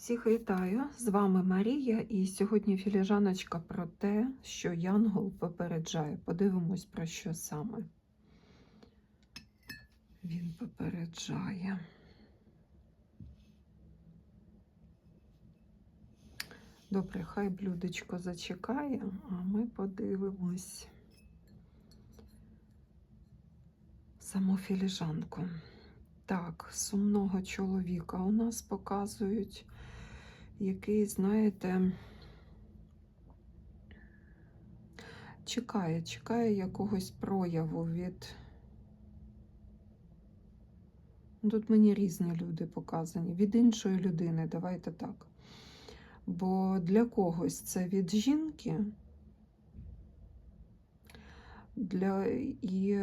Всіх вітаю! З вами Марія, і сьогодні філіжаночка про те, що Янгол попереджає. Подивимось, про що саме він попереджає. Добре, хай блюдечко зачекає, а ми подивимось саму філіжанку. Так, сумного чоловіка у нас показують, який, знаєте, чекає, чекає якогось прояву від. Тут мені різні люди показані. Від іншої людини, давайте так. Бо для когось це від жінки. Для... І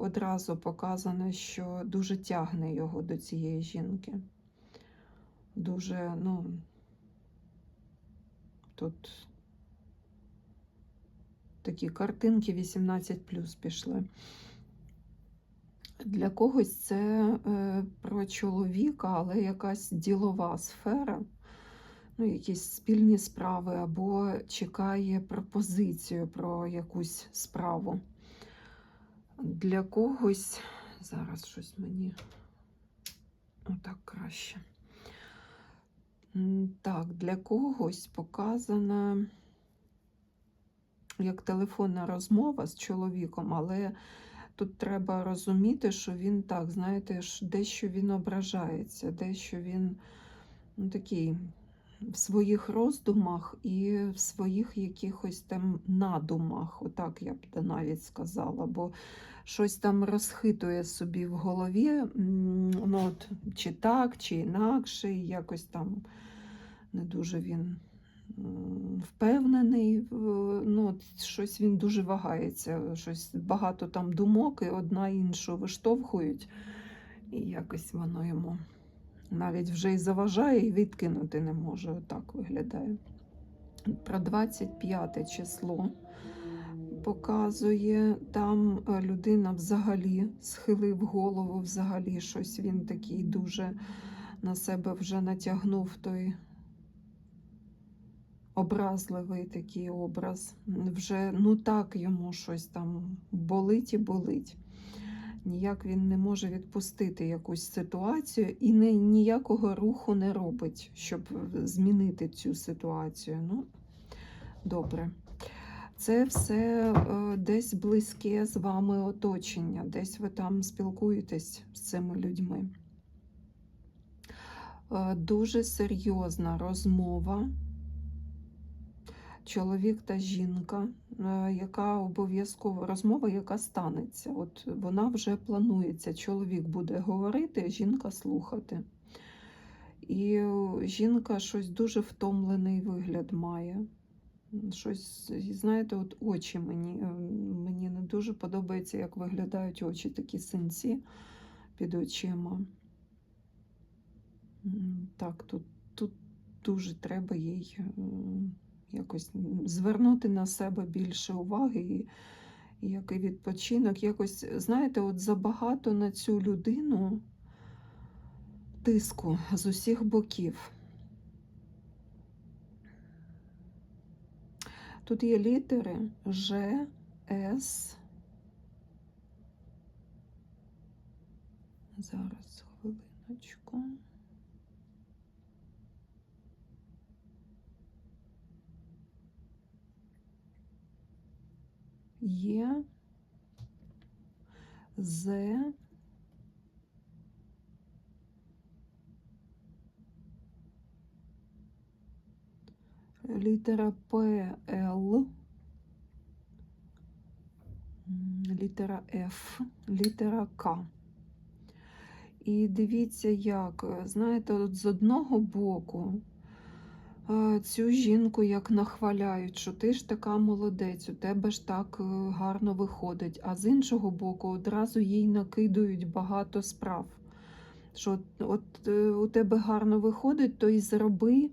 одразу показано, що дуже тягне його до цієї жінки. Дуже, ну, тут такі картинки 18 плюс пішли. Для когось це е, про чоловіка, але якась ділова сфера, ну, якісь спільні справи, або чекає пропозицію про якусь справу. Для когось, зараз щось мені отак краще. Так, для когось показана як телефонна розмова з чоловіком, але тут треба розуміти, що він так, знаєте, дещо він ображається, дещо він ну, такий в своїх роздумах і в своїх якихось там надумах, отак я б навіть сказала, бо щось там розхитує собі в голові, ну, от, чи так, чи інакше, якось там не дуже він впевнений, ну, от щось він дуже вагається, щось багато там думок, і одна іншу виштовхують, і якось воно йому навіть вже і заважає, і відкинути не може. Отак виглядає. Про 25 число показує, там е, людина взагалі схилив голову, взагалі щось він такий дуже на себе вже натягнув той образливий такий образ. Вже ну так йому щось там болить і болить. Ніяк він не може відпустити якусь ситуацію і не, ніякого руху не робить, щоб змінити цю ситуацію. Ну, добре. Це все е, десь близьке з вами оточення, десь ви там спілкуєтесь з цими людьми. Е, Дуже серйозна розмова. Чоловік та жінка, е, яка обов'язково розмова, яка станеться. От вона вже планується. Чоловік буде говорити, жінка слухати. І жінка щось дуже втомлений вигляд має. Щось, знаєте, от очі мені, е, мені не дуже подобається, як виглядають очі, такі синці під очима. Так, тут, тут дуже треба їй е, якось звернути на себе більше уваги і, який відпочинок. Якось, знаєте, от забагато на цю людину тиску з усіх боків. Тут є літери Ж, С. Зараз хвилиночку. Є З. Літера П, Л, літера Ф, літера К. І дивіться, як, знаєте, от з одного боку цю жінку як нахваляють, що ти ж така молодець, у тебе ж так е, гарно виходить. А з іншого боку, одразу їй накидують багато справ. Що от, е, у тебе гарно виходить, то і зроби.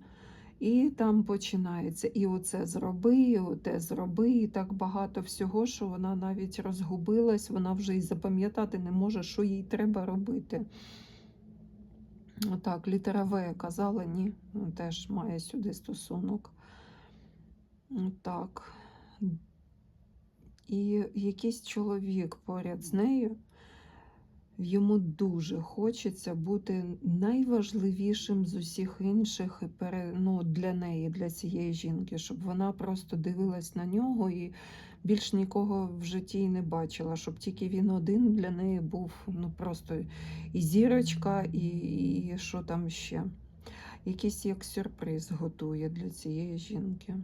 І там починається і оце зроби, і оте зроби, і так багато всього, що вона навіть розгубилась, вона вже і запам'ятати не може, що їй треба робити. Так, літера В казала, ні, ну, теж має сюди стосунок. Так. І якийсь чоловік поряд з нею, йому дуже хочеться бути найважливішим з усіх інших ну, для неї, для цієї жінки, щоб вона просто дивилась на нього і більш нікого в житті й не бачила, щоб тільки він один для неї був ну, просто і зірочка, і, і що там ще. Якийсь як сюрприз готує для цієї жінки.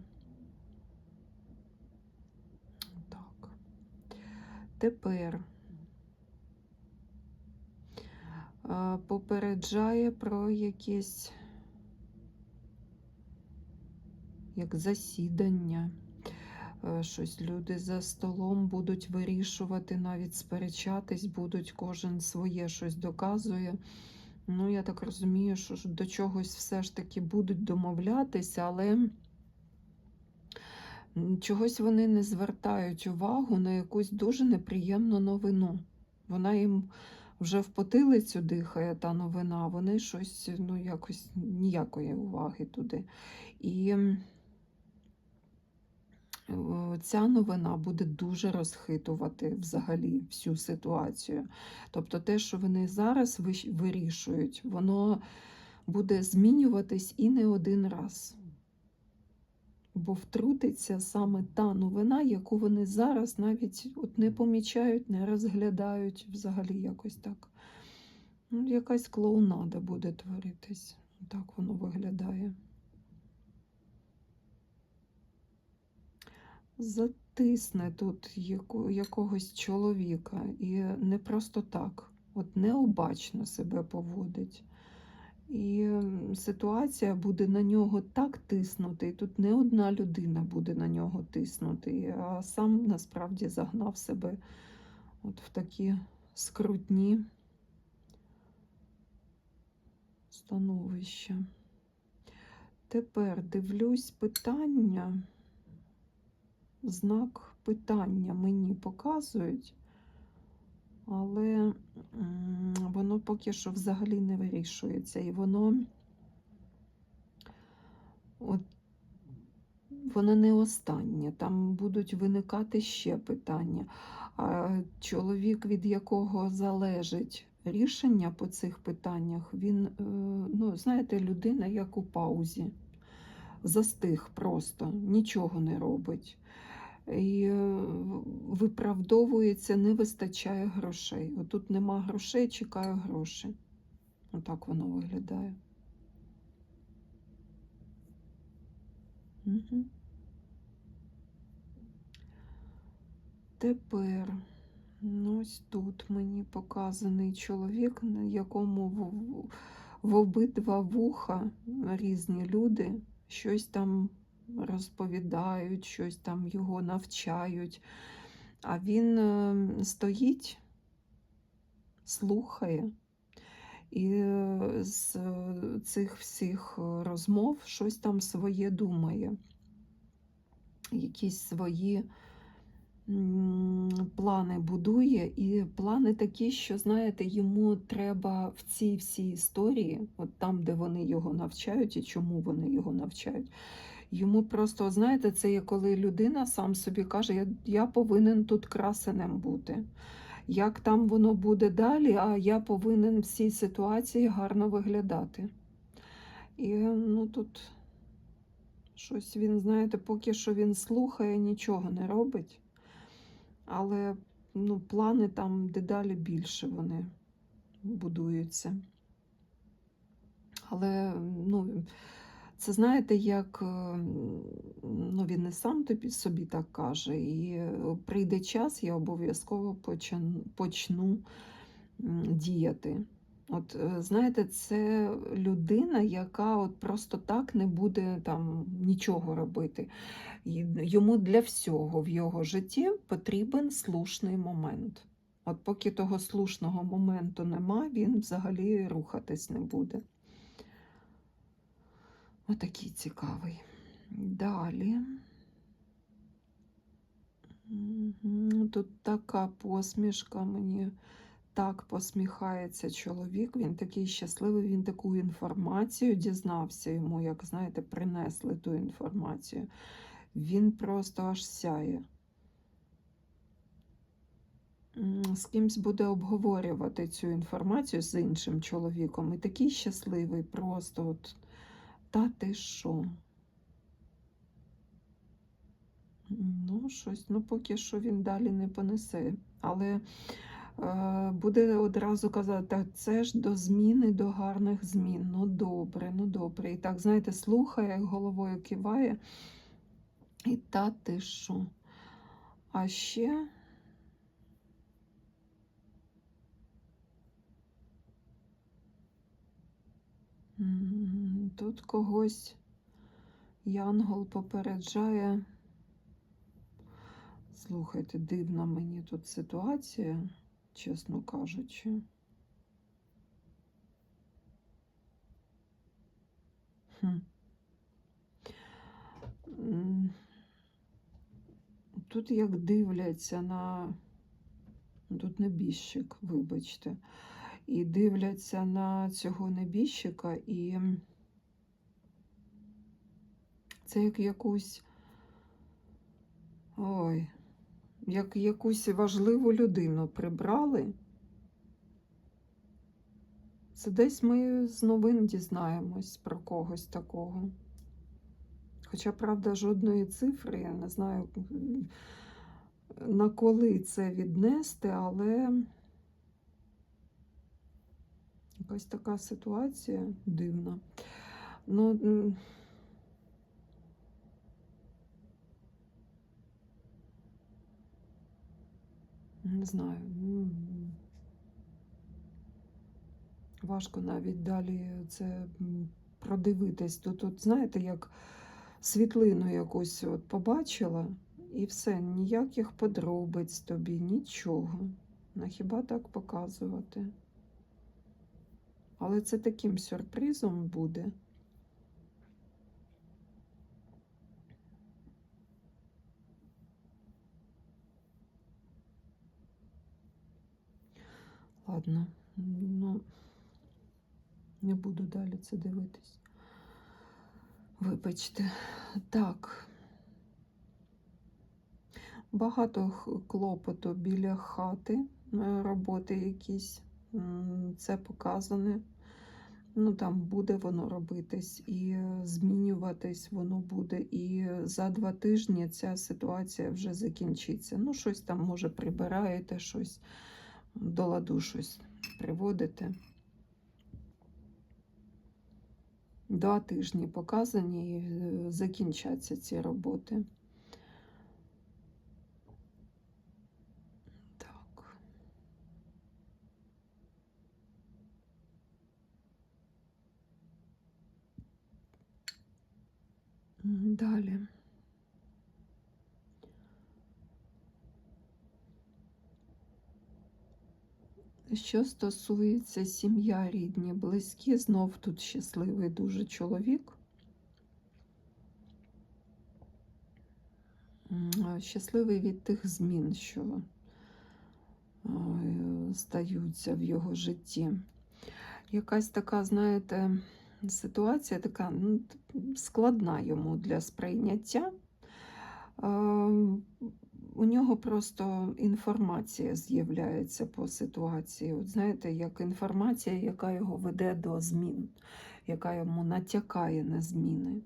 Так. Тепер попереджає про якесь як засідання. Е, Щось люди за столом будуть вирішувати, навіть сперечатись, будуть кожен своє щось доказує. Ну, я так розумію, що до чогось все ж таки будуть домовлятися, але чогось вони не звертають увагу на якусь дуже неприємну новину. Вона їм вже в потилицю дихає та новина, вони щось ну, якось ніякої уваги туди. І ця новина буде дуже розхитувати взагалі всю ситуацію. Тобто те, що вони зараз вирішують, воно буде змінюватись і не один раз. Бо втрутиться саме та новина, яку вони зараз навіть от не помічають, не розглядають взагалі якось так. Ну, якась клоунада буде творитись. Так воно виглядає. Затисне тут якогось чоловіка і не просто так, от необачно себе поводить. І ситуація буде на нього так тиснути, і тут не одна людина буде на нього тиснути, а сам насправді загнав себе от в такі скрутні становища. Тепер дивлюсь питання. Знак питання мені показують, але воно поки що взагалі не вирішується. І воно от, воно не останнє. Там будуть виникати ще питання. А чоловік, від якого залежить рішення по цих питаннях, він, е, ну, знаєте, людина як у паузі. Застиг просто, нічого не робить. І е, виправдовується, не вистачає грошей. Отут нема грошей, чекаю гроші. Отак воно виглядає. Угу. Тепер ну, ось тут мені показаний чоловік, на якому в, в- в обидва вуха різні люди щось там розповідають, щось там його навчають. А він е, стоїть, слухає, і е, з е, цих всіх розмов щось там своє думає. Якісь свої плани будує, і плани такі, що, знаєте, йому треба в цій всій історії, от там, де вони його навчають і чому вони його навчають. Йому просто, знаєте, це є коли людина сам собі каже, я, я повинен тут красенем бути. Як там воно буде далі, а я повинен в цій ситуації гарно виглядати. І ну тут щось він, знаєте, поки що він слухає, нічого не робить. Але ну, плани там дедалі більше вони будуються. Але ну, це знаєте, як е, ну, він не сам тобі собі так каже, і е, прийде час, я обов'язково почну, почну діяти. От е, знаєте, це людина, яка от просто так не буде там нічого робити. Йому для всього в його житті потрібен слушний момент. От поки того слушного моменту нема, він взагалі рухатись не буде. Отакий цікавий. Далі. Тут така посмішка мені так посміхається чоловік, він такий щасливий, він таку інформацію дізнався йому, як знаєте, принесли ту інформацію. Він просто аж сяє. З кимсь буде обговорювати цю інформацію з іншим чоловіком. І такий щасливий, просто от, та ти що? Ну, щось, ну поки що він далі не понесе. Але е, буде одразу казати, «Та це ж до зміни, до гарних змін. Ну добре, ну добре. І так, знаєте, слухає, головою киває. І та ти що? А ще. Тут когось Янгол попереджає. Слухайте, дивна мені тут ситуація, чесно кажучи. Хм. Тут як дивляться на. Тут небіжчик, вибачте. І дивляться на цього небіжчика, і це як якусь. Ой, як якусь важливу людину прибрали. Це десь ми з новин дізнаємось про когось такого. Хоча, правда, жодної цифри, я не знаю, на коли це віднести, але якась така ситуація дивна. Ну, не знаю. Важко навіть далі це продивитись. Тут, тут, знаєте, як світлину якусь от побачила, і все, ніяких подробиць тобі, нічого. Ну, хіба так показувати? Але це таким сюрпризом буде. Ладно, ну не буду далі це дивитись. Вибачте, так. Багато клопоту біля хати, е, роботи якісь. Це показане. Ну, там буде воно робитись і е, змінюватись воно буде. І за два тижні ця ситуація вже закінчиться. Ну, щось там, може, прибираєте, щось до ладу щось приводите. Два тижні показані і е, закінчаться ці роботи. Так. М, Далі. Що стосується сім'я, рідні, близькі, знов тут щасливий дуже чоловік. Щасливий від тих змін, що е, стаються в його житті. Якась така, знаєте, ситуація така ну, складна йому для сприйняття. У нього просто інформація з'являється по ситуації. От знаєте, як інформація, яка його веде до змін, яка йому натякає на зміни.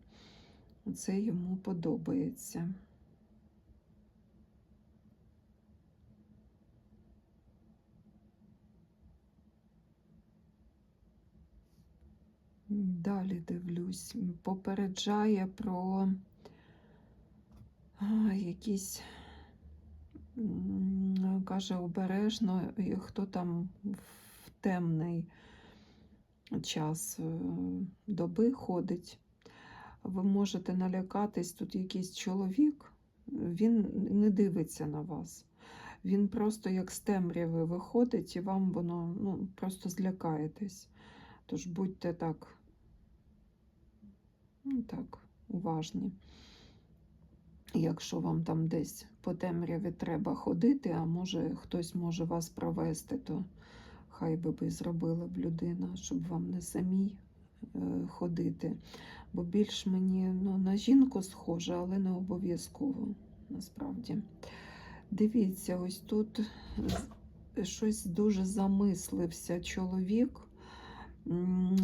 Це йому подобається. Далі дивлюсь, попереджає про а, якісь, каже, обережно, хто там в темний час е, доби ходить. Ви можете налякатись, тут якийсь чоловік, він не дивиться на вас. Він просто як з темряви виходить, і вам воно ну, просто злякаєтесь. Тож будьте так, ну так, уважні. Якщо вам там десь по темряві треба ходити, а може хтось може вас провести, то хай би ви зробила б людина, щоб вам не самій е, ходити. Бо більш мені ну, на жінку схоже, але не обов'язково насправді. Дивіться, ось тут щось дуже замислився чоловік.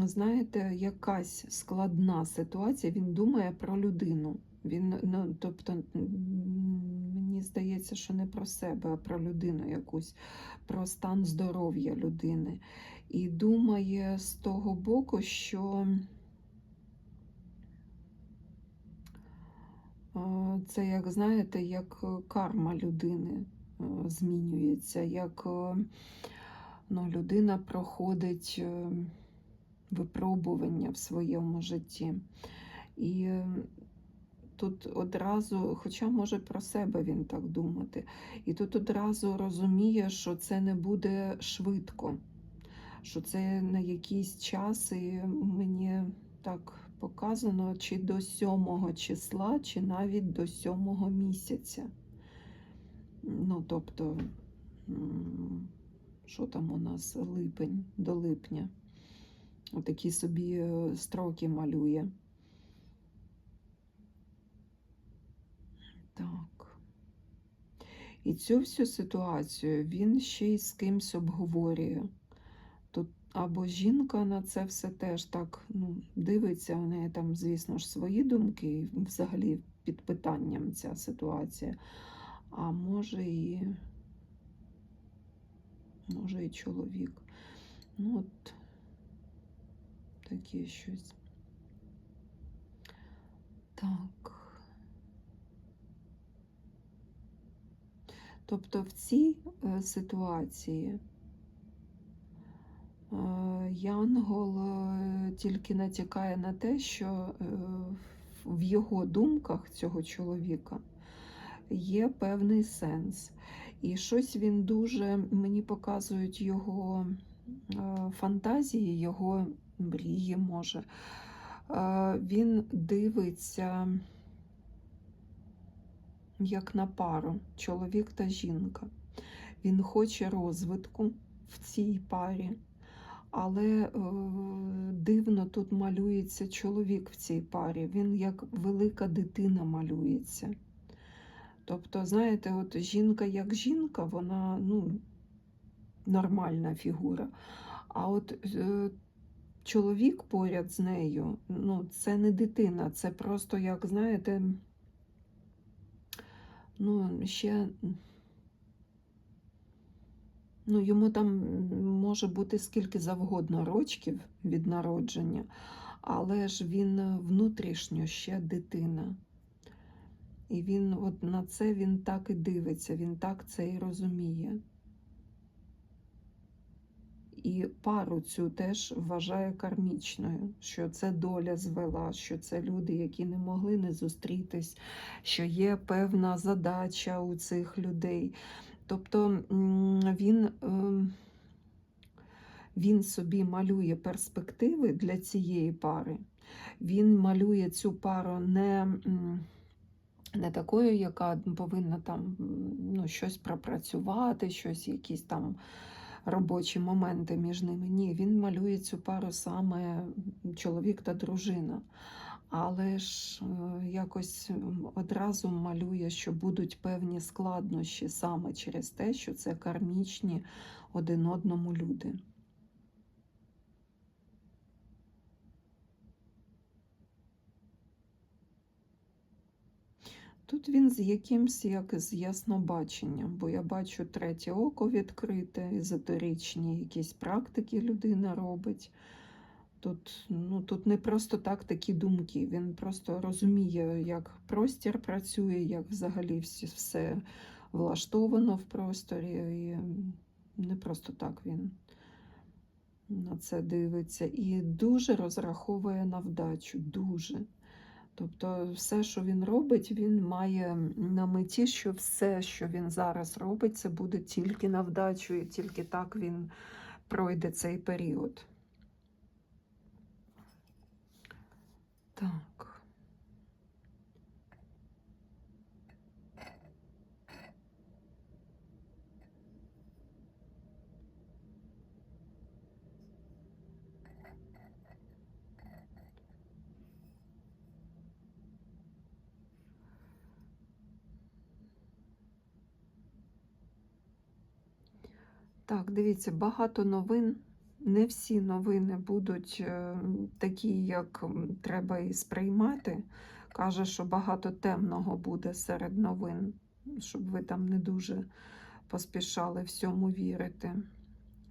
Знаєте, якась складна ситуація, він думає про людину. Він, ну, тобто, мені здається, що не про себе, а про людину якусь, про стан здоров'я людини. І думає з того боку, що це, як знаєте, як карма людини змінюється, як ну, людина проходить е, випробування в своєму житті. І тут одразу, хоча може про себе він так думати, і тут одразу розуміє, що це не буде швидко, що це на якийсь час, і мені так показано, чи до сьомого числа, чи навіть до сьомого місяця. Ну, тобто, що там у нас липень до липня. Отакі собі е, строки малює. Так. І цю всю ситуацію він ще й з кимсь обговорює. Тут або жінка на це все теж так ну, дивиться, у неї там, звісно ж, свої думки, і взагалі під питанням ця ситуація. А може і, може і чоловік. Ну, от таке щось. Так. Тобто в цій е, ситуації е, Янгол е, тільки натякає на те, що в його думках цього чоловіка є певний сенс. І щось він дуже, мені показують його фантазії, його мрії, може. Він дивиться як на пару, чоловік та жінка. Він хоче розвитку в цій парі, але е, дивно тут малюється чоловік в цій парі. Він як велика дитина малюється. Тобто, знаєте, от жінка як жінка, вона ну, нормальна фігура. А от е, чоловік поряд з нею, ну, це не дитина, це просто, як знаєте, ну, ще ну, йому там може бути скільки завгодно рочків від народження, але ж він внутрішньо ще дитина. І він от на це він так і дивиться, він так це і розуміє. І пару цю теж вважає кармічною, що це доля звела, що це люди, які не могли не зустрітись, що є певна задача у цих людей. Тобто він, ем, він собі малює перспективи для цієї пари. Він малює цю пару не, не такою, яка повинна там ну, щось пропрацювати, щось якісь там робочі моменти між ними. Ні, він малює цю пару саме чоловік та дружина. Але ж е, якось одразу малює, що будуть певні складнощі саме через те, що це кармічні один одному люди. Тут він з якимсь як з яснобаченням, бо я бачу третє око відкрите, езотеричні якісь практики людина робить. Тут, ну, тут не просто так такі думки. Він просто розуміє, як простір працює, як взагалі все влаштовано в просторі. І не просто так він на це дивиться. І дуже розраховує на вдачу. Дуже. Тобто, все, що він робить, він має на меті, що все, що він зараз робить, це буде тільки на вдачу, і тільки так він пройде цей період. Так. Так, дивіться, багато новин. Не всі новини будуть е, такі, як треба і сприймати. Каже, що багато темного буде серед новин, щоб ви там не дуже поспішали всьому вірити.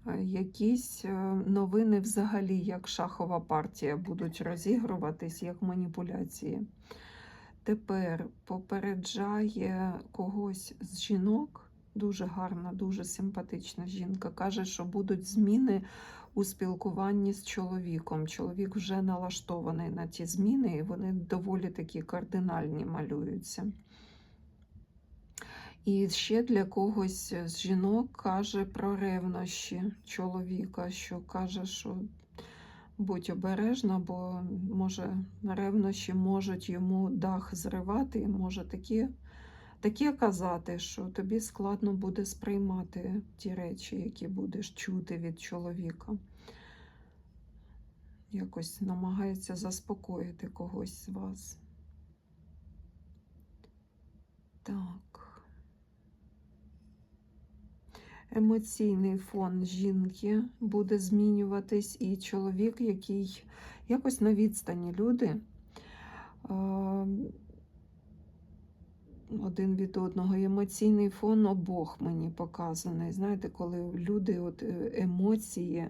Е, Якісь е, новини взагалі, як шахова партія, будуть розігруватись, як маніпуляції. Тепер попереджає когось з жінок, дуже гарна, дуже симпатична жінка. Каже, що будуть зміни у спілкуванні з чоловіком. Чоловік вже налаштований на ті зміни, і вони доволі такі кардинальні малюються. І ще для когось з жінок каже про ревнощі чоловіка, що каже, що будь обережна, бо може ревнощі можуть йому дах зривати, і може такі, таке казати, що тобі складно буде сприймати ті речі, які будеш чути від чоловіка. Якось намагається заспокоїти когось з вас. Так. Емоційний фон жінки буде змінюватись, і чоловік, який якось на відстані люди один від одного. Емоційний фон обох мені показаний. Знаєте, коли люди от е, емоції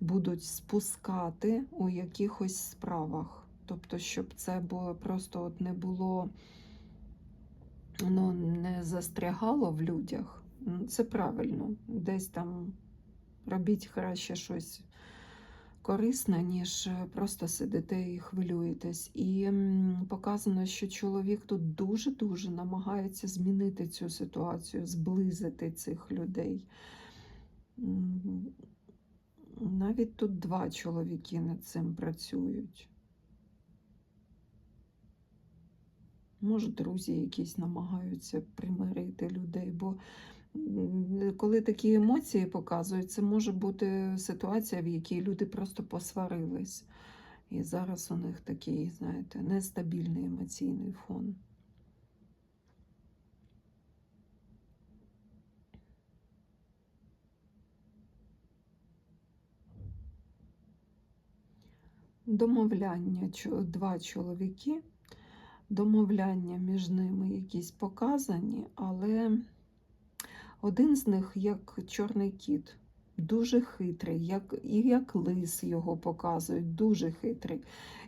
будуть спускати у якихось справах. Тобто, щоб це було просто от не було, ну, не застрягало в людях. Це правильно. Десь там робіть краще щось корисне, ніж е, просто сидите і хвилюєтесь. І показано, що чоловік тут дуже-дуже намагається змінити цю ситуацію, зблизити цих людей. Навіть тут два чоловіки над цим працюють. Може, друзі якісь намагаються примирити людей, бо коли такі емоції показують, це може бути ситуація, в якій люди просто посварились. І зараз у них такий, знаєте, нестабільний емоційний фон. Домовляння два чоловіки, домовляння між ними якісь показані, але один з них як чорний кіт, дуже хитрий, як, і як лис його показують, дуже хитрий.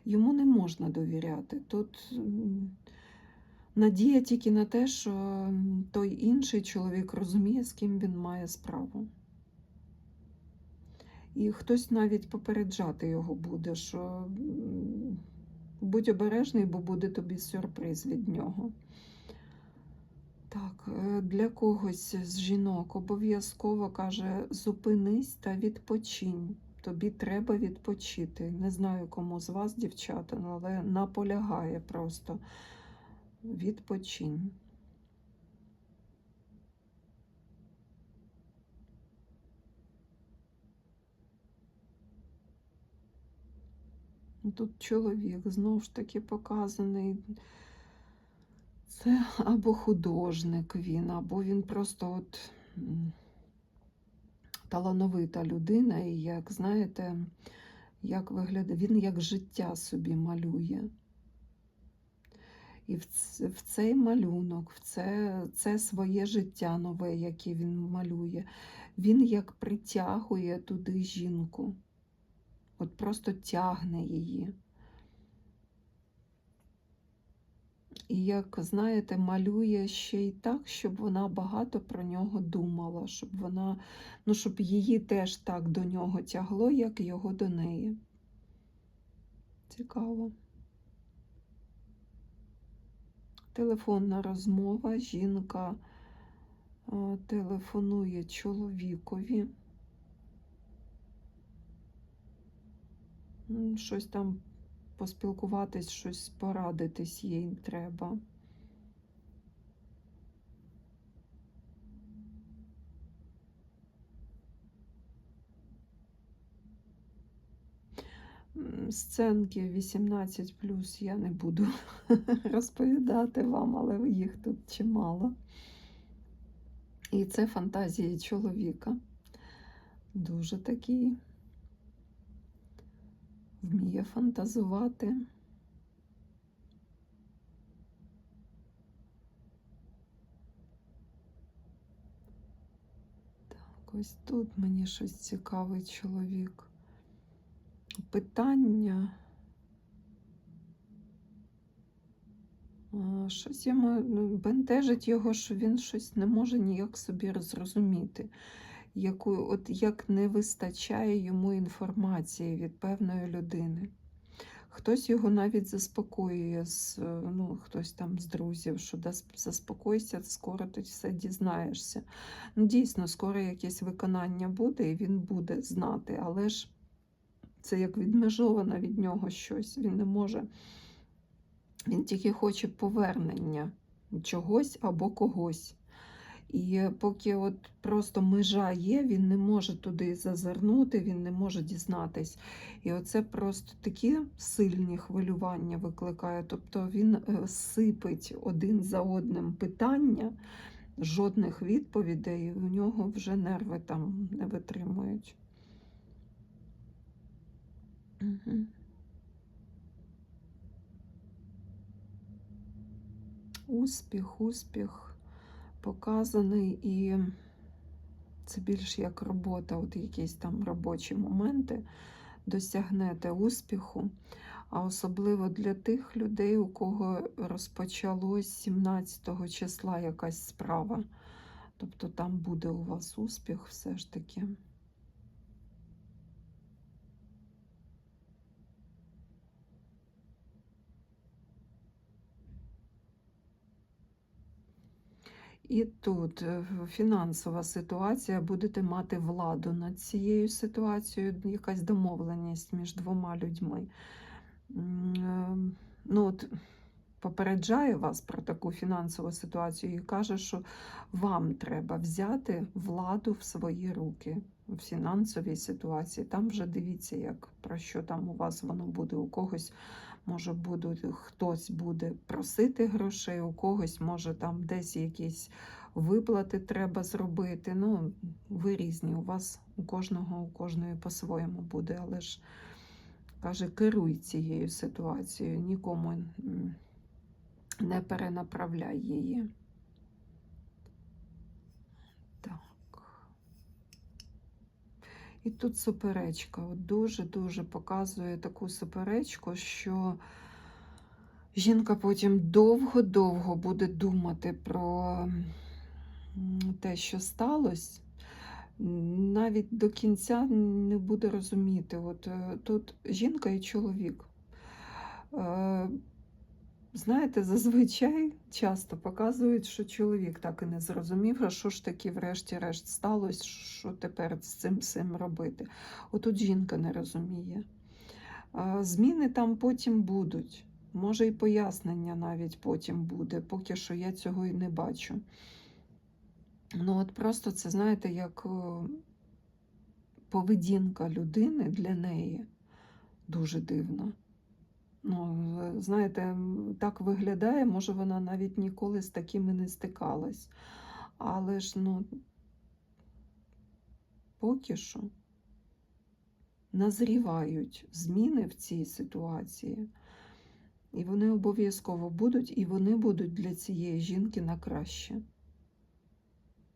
Йому не можна довіряти. Тут надія тільки на те, що той інший чоловік розуміє, з ким він має справу. І хтось навіть попереджати його буде, що будь обережний, бо буде тобі сюрприз від нього. Так, е, для когось з жінок обов'язково каже: зупинись та відпочинь. Тобі треба відпочити. Не знаю, кому з вас, дівчата, але наполягає просто. Відпочинь. Тут чоловік знову ж таки показаний. Це або художник він, або він просто от талановита людина, і як знаєте, як виглядає, він як життя собі малює. І в, цей малюнок, в це, це своє життя нове, яке він малює, він як притягує туди жінку. От просто тягне її. І як, знаєте, малює ще й так, щоб вона багато про нього думала, щоб вона, ну, щоб її теж так до нього тягло, як його до неї. Цікаво. Телефонна розмова. Жінка е, телефонує чоловікові. Щось там поспілкуватись, щось порадитись їй треба. Сценки 18 я не буду розповідати вам, але їх тут чимало. І це фантазії чоловіка. Дуже такий. Вміє фантазувати. Так, ось тут мені щось цікавий чоловік. Питання. Щось йому ну, бентежить його, що він щось не може ніяк собі зрозуміти, яку, от як не вистачає йому інформації від певної людини. Хтось його навіть заспокоює, з, е, ну, хтось там з друзів, що «Да, заспокойся, скоро ти все дізнаєшся. Ну, Дійсно, скоро якесь виконання буде, і він буде знати, але ж це як відмежовано від нього щось. Він не може. Він тільки хоче повернення чогось або когось. І поки от просто межа є, він не може туди зазирнути, він не може дізнатись. І оце просто такі сильні хвилювання викликає. Тобто він е, сипить один за одним питання, жодних відповідей, і у нього вже нерви там не витримують. Угу. Успіх, успіх показаний, і це більш як робота, от якісь там робочі моменти, досягнете успіху. А особливо для тих людей, у кого розпочалось 17 числа якась справа. Тобто там буде у вас успіх все ж таки. І тут е, фінансова ситуація, будете мати владу над цією ситуацією, якась домовленість між двома людьми. Е, ну, от, Попереджає вас про таку фінансову ситуацію і каже, що вам треба взяти владу в свої руки в фінансовій ситуації. Там вже дивіться, як про що там у вас воно буде. У когось може будуть, хтось буде просити грошей, у когось може там десь якісь виплати треба зробити. Ну, ви різні, у вас у кожного, у кожної по-своєму буде, але ж каже, керуй цією ситуацією, нікому не перенаправляй її. Так. І тут суперечка. Дуже-дуже показує таку суперечку, що жінка потім довго-довго буде думати про те, що сталося. Навіть до кінця не буде розуміти. От е, тут жінка і чоловік. Знаєте, зазвичай часто показують, що чоловік так і не зрозумів, а що ж таки, врешті-решт, сталося, що тепер з цим всім робити. Отут жінка не розуміє. Зміни там потім будуть. Може, і пояснення навіть потім буде, поки що я цього і не бачу. Ну, от просто це, знаєте, як поведінка людини для неї дуже дивна. Ну, знаєте, так виглядає, може, вона навіть ніколи з такими не стикалась. Але ж, ну, поки що назрівають зміни в цій ситуації, і вони обов'язково будуть, і вони будуть для цієї жінки на краще.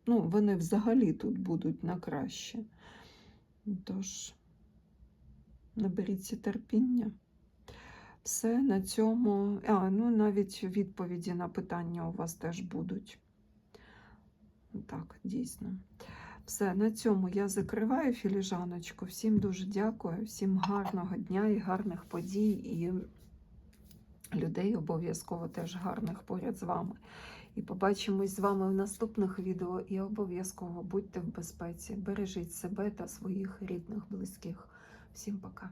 Ну, вони взагалі тут будуть на краще. Тож, наберіться терпіння. Все на цьому. А, ну навіть відповіді на питання у вас теж будуть. Так, дійсно. Все, на цьому я закриваю філіжаночку. Всім дуже дякую, всім гарного дня і гарних подій, і людей обов'язково теж гарних поряд з вами. І побачимось з вами в наступних відео. І обов'язково будьте в безпеці. Бережіть себе та своїх рідних, близьких. Всім пока.